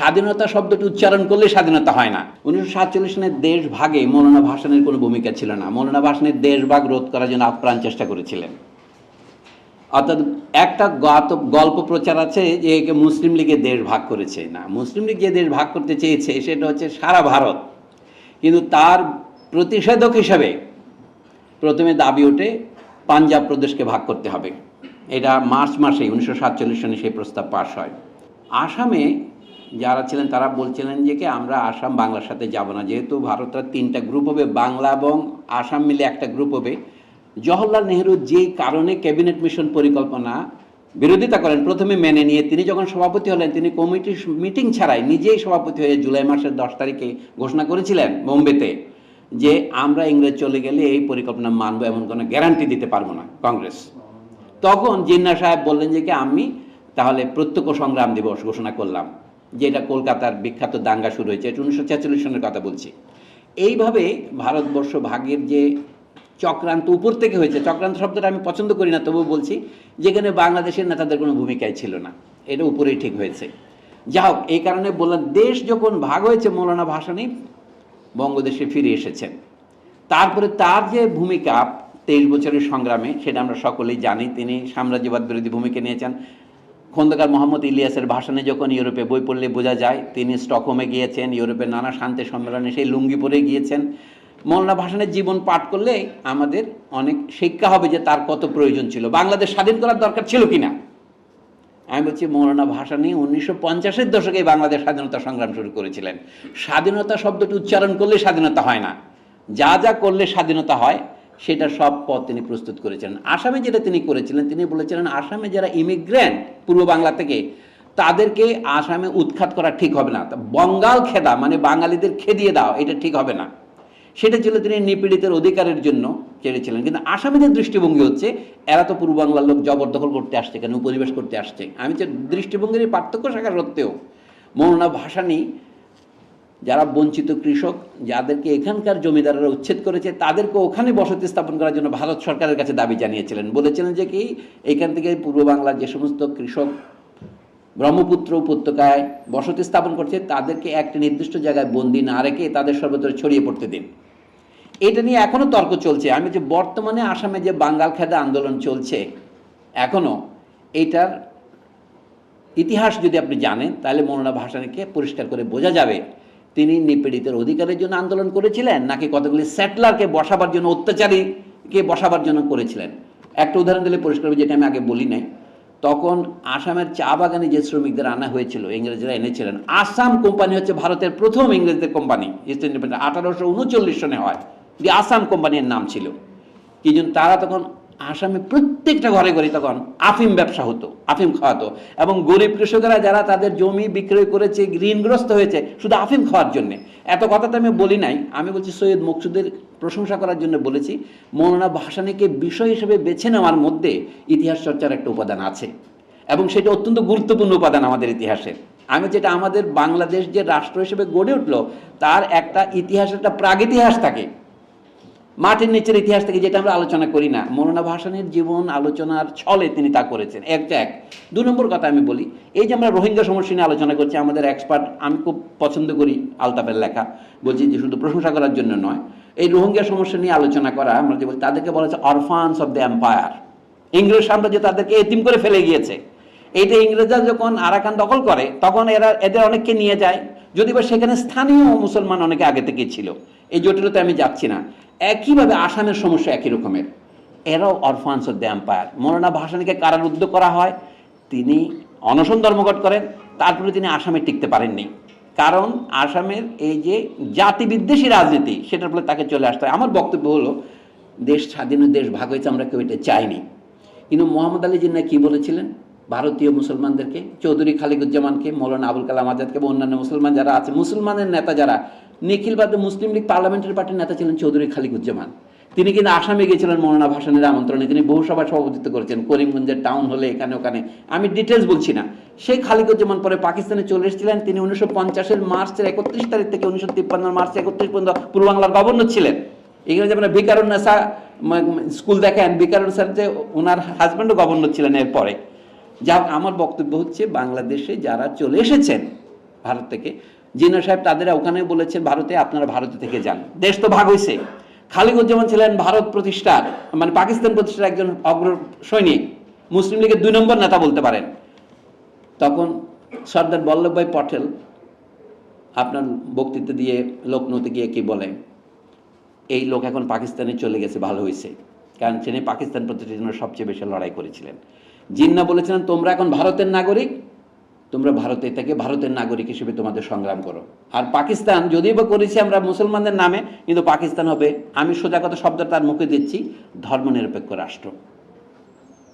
স্বাধীনতা শব্দটি উচ্চারণ করলে স্বাধীনতা হয় না। উনিশশো সাতচল্লিশ সালের দেশ ভাগে মৌলানা ভাসানের কোনো ভূমিকা ছিল না। মৌলানা ভাসানের দেশ ভাগ রোধ করার জন্য আপ্রাণ চেষ্টা করেছিলেন। অর্থাৎ একটা গত গল্প প্রচার আছে যে একে মুসলিম লীগে দেশ ভাগ করেছে। না, মুসলিম লীগ যে দেশ ভাগ করতে চেয়েছে সেটা হচ্ছে সারা ভারত। কিন্তু তার প্রতিষেধক হিসাবে প্রথমে দাবি ওঠে, পাঞ্জাব প্রদেশকে ভাগ করতে হবে। এটা মার্চ মাসে উনিশশো সাতচল্লিশ সনে সেই প্রস্তাব পাশ হয়। আসামে যারা ছিলেন তারা বলছিলেন যে কি আমরা আসাম বাংলার সাথে যাব না। যেহেতু ভারতের তিনটা গ্রুপ হবে, বাংলা এবং আসাম মিলে একটা গ্রুপ হবে। জওহরলাল নেহরু যে কারণে ক্যাবিনেট মিশন পরিকল্পনা বিরোধিতা করেন, প্রথমে মেনে নিয়ে তিনি যখন সভাপতি হলেন, তিনি কমিটি মিটিং ছাড়াই নিজেই সভাপতি হয়ে জুলাই মাসের দশ তারিখে ঘোষণা করেছিলেন বোম্বেতে যে আমরা ইংরেজ চলে গেলে এই পরিকল্পনা মানব, এমন কোনো গ্যারান্টি দিতে পারব না কংগ্রেস। তখন জিন্না সাহেব বললেন যে কি আমি তাহলে প্রত্যক্ষ সংগ্রাম দিবস ঘোষণা করলাম। যেটা কলকাতার বিখ্যাত দাঙ্গা শুরু হয়েছে, এটা উনিশশো ছেচল্লিশ সনের কথা বলছি। এইভাবে ভারতবর্ষ ভাগের যে চক্রান্ত উপর থেকে হয়েছে, চক্রান্ত শব্দটা আমি পছন্দ করি না, তবুও বলছি, যেখানে বাংলাদেশের নেতাদের কোনো ভূমিকাই ছিল না, এটা উপরেই ঠিক হয়েছে। যা হোক, এই কারণে বললাম, দেশ যখন ভাগ হয়েছে, মৌলানা ভাসানী বঙ্গদেশে ফিরে এসেছেন। তারপরে তার যে ভূমিকা, তেইশ বছরের সংগ্রামে, সেটা আমরা সকলেই জানি, তিনি সাম্রাজ্যবাদ বিরোধী ভূমিকা নিয়েছেন। খন্দকার মোহাম্মদ ইলিয়াসের ভাষণে যখন ইউরোপে বই পড়লে বোঝা যায়, তিনি স্টকহোমে গিয়েছেন, ইউরোপের নানা শান্তি সম্মেলনে সেই লুঙ্গি পরে গিয়েছেন। মৌলানা ভাষণের জীবন পাঠ করলে আমাদের অনেক শিক্ষা হবে যে তার কত প্রয়োজন ছিল। বাংলাদেশ স্বাধীন করার দরকার ছিল কিনা? আমি বলছি, মৌলানা ভাসানী উনিশশো পঞ্চাশের দশকে বাংলাদেশ স্বাধীনতা সংগ্রাম শুরু করেছিলেন। স্বাধীনতা শব্দটি উচ্চারণ করলে স্বাধীনতা হয় না। যা যা করলে স্বাধীনতা হয় সেটা সব পথ তিনি প্রস্তুত করেছিলেন। আসামে যেটা তিনি করেছিলেন, তিনি বলেছিলেন, আসামে যারা ইমিগ্রেন্ট পূর্ব বাংলা থেকে, তাদেরকে আসামে উৎখাত করা ঠিক হবে না। বঙ্গাল খেদা মানে বাঙালিদের খেদিয়ে দাও এটা ঠিক হবে না। সেটা ছিল তিনি নিপীড়িতের অধিকারের জন্য চেয়েছিলেন। কিন্তু আসামিদের দৃষ্টিভঙ্গি হচ্ছে, এরা তো পূর্ব বাংলার লোক জবরদখল করতে আসছে কেন? উপনিবেশ করতে আসছে। আমি যে দৃষ্টিভঙ্গির পার্থক্য শাখা সত্ত্বেও, মৌলানা ভাসানী যারা বঞ্চিত কৃষক, যাদেরকে এখানকার জমিদাররা উচ্ছেদ করেছে, তাদেরকে ওখানে বসতি স্থাপন করার জন্য ভারত সরকারের কাছে দাবি জানিয়েছিলেন। বলেছিলেন যে কি, এখান থেকে পূর্ব বাংলার যে সমস্ত কৃষক ব্রহ্মপুত্র উপত্যকায় বসতি স্থাপন করছে, তাদেরকে একটি নির্দিষ্ট জায়গায় বন্দি না রেখে তাদের সর্বত্র ছড়িয়ে পড়তে দিন। এটা নিয়ে এখনও তর্ক চলছে। আমি যে বর্তমানে আসামে যে বাঙ্গাল খেদা আন্দোলন চলছে এখনও এটার ইতিহাস যদি আপনি জানেন, তাহলে মৌলানা ভাসানীকে পরিষ্কার করে বোঝা যাবে তিনি নিপীড়িতের অধিকারের জন্য আন্দোলন করেছিলেন, নাকি কতগুলি সেটলারকে বসাবার জন্য, অত্যাচারীকে বসাবার জন্য করেছিলেন? একটা উদাহরণ দিলে পরিষ্কার যেটা আমি আগে বলি নাই। তখন আসামের চা বাগানে যে শ্রমিকদের আনা হয়েছিল, ইংরেজরা এনেছিলেন। আসাম কোম্পানি হচ্ছে ভারতের প্রথম ইংরেজদের কোম্পানি ইস্ট ইন্ডিপেন্ডেন্ট আঠারোশো উনচল্লিশ সনে হয়। যে আসাম কোম্পানির নাম ছিল। কি জন্য? তারা তখন আসামে প্রত্যেকটা ঘরে ঘরে তখন আফিম ব্যবসা হতো, আফিম খাওয়াতো। এবং গরিব কৃষকেরা যারা তাদের জমি বিক্রয় করেছে, ঋণগ্রস্ত হয়েছে, শুধু আফিম খাওয়ার জন্য। এত কথা তো আমি বলি নাই, আমি বলছি সৈয়দ মকসুদের প্রশংসা করার জন্য বলেছি, মৌলানা ভাসানীকে বিষয় হিসেবে বেছে নেওয়ার মধ্যে ইতিহাস চর্চার একটা উপাদান আছে। এবং সেটা অত্যন্ত গুরুত্বপূর্ণ উপাদান আমাদের ইতিহাসের। আমি যেটা আমাদের বাংলাদেশ যে রাষ্ট্র হিসেবে গড়ে উঠল, তার একটা ইতিহাস একটা প্রাগিতিহাস থাকে। মাটির নিচের ইতিহাস থেকে যেটা আমরা আলোচনা করি না, মৌলানা ভাসানের জীবন আলোচনার ছলে তিনি তা করেছেন। একটা এক। দু নম্বর কথা আমি বলি, এই যে আমরা রোহিঙ্গা সমস্যা নিয়ে আলোচনা করছি, আমাদের এক্সপার্ট আমি খুব পছন্দ করি আলতাফের লেখা। বলছি যে শুধু প্রশংসা করার জন্য নয়, এই রোহিঙ্গা সমস্যা নিয়ে আলোচনা করা, আমরা যে বলি তাদেরকে বলা হচ্ছে অরফানস অফ দ্য এম্পায়ার ইংরেজ সাম্রাজ্য তাদেরকে এতিম করে ফেলে গিয়েছে। এইটা ইংরেজরা যখন আরাকান দখল করে, তখন এরা এদের অনেককে নিয়ে যায়। যদি বা সেখানে স্থানীয় মুসলমান অনেকে আগে থেকে ছিল। এই জটিলতা আমি যাচ্ছি না। একইভাবে আসামের সমস্যা একই রকমের। এরাও orphans of the empire. Maulana ভাসানীকে কারারুদ্ধ করা হয়, তিনি অনশন ধর্মঘট করেন, তারপরে তিনি আসামে টিকতে পারেননি। কারণ আসামের এই যে জাতি বিদ্বেষী রাজনীতি, সেটার ফলে তাকে চলে আসতে হয়। আমার বক্তব্য হলো, দেশ স্বাধীন, দেশ ভাগ হয়েছে, আমরা কেউ এটা চাইনি। কিন্তু মোহাম্মদ আলী জিন্না কি বলেছিলেন? ভারতীয় মুসলমানদেরকে, চৌধুরী খালিকুজ্জামানকে, মৌলানা আবুল কালাম আজাদকে, বা অন্যান্য মুসলমান যারা আছে, মুসলমানের নেতা যারা নিখিলবাদে মুসলিম লীগ পার্লামেন্টারি পার্টির নেতা ছিলেন চৌধুরী খালিকুজ্জামান। তিনি কিন্তু আসামে গিয়েছিলেন মৌলানা ভাসানের আমন্ত্রণে। তিনি বহু সভায় সভাপতিত্ব করেছেন। করিমগঞ্জের টাউন হলে এখানে, ওখানে। আমি ডিটেলস বলছি না। সেই খালিকুজ্জামান পরে পাকিস্তানে চলে এসেছিলেন। তিনি উনিশশো পঞ্চাশের মার্চের একত্রিশ তারিখ থেকে উনিশশো তিপ্পান্ন মার্চ একত্রিশ পর্যন্ত পূর্ব বাংলার গভর্নর ছিলেন। এখানে যেমন বিকারুন্নেসা স্কুল দেখেন। বিকারুন্নেসার যে ওনার হাজব্যান্ডও গভর্নর ছিলেন এরপরে। যা আমার বক্তব্য হচ্ছে বাংলাদেশে যারা চলে এসেছেন ভারত থেকে জিন্না সাহেব তাদের ওখানে বলেছেন, ভারতে আপনারা ভারতে থেকে যান। দেশ তো ভাগ হয়েছে খালিকুজ্জামান ছিলেন ভারত প্রতিষ্ঠার মানে পাকিস্তান প্রতিষ্ঠার একজন অগ্র সৈনিক। মুসলিম লীগের দুই নম্বর নেতা বলতে পারেন। তখন সর্দার বল্লভভাই পটেল আপনার বক্তৃতা দিয়ে লোক লখনৌতে গিয়ে কি বলে, এই লোক এখন পাকিস্তানে চলে গেছে, ভালো হয়েছে কারণ তিনি পাকিস্তান প্রতিষ্ঠার জন্য সবচেয়ে বেশি লড়াই করেছিলেন। জিন্না বলেছিলেন, তোমরা এখন ভারতের নাগরিক তোমরা ভারতে থেকে ভারতের নাগরিক হিসেবে তোমাদের সংগ্রাম করো। আর পাকিস্তান, যদিও বা করেছি আমরা মুসলমানদের নামে, কিন্তু পাকিস্তান হবে। আমি সোজা কথা শব্দ তার মুখে দিচ্ছি, ধর্মনিরপেক্ষ রাষ্ট্র।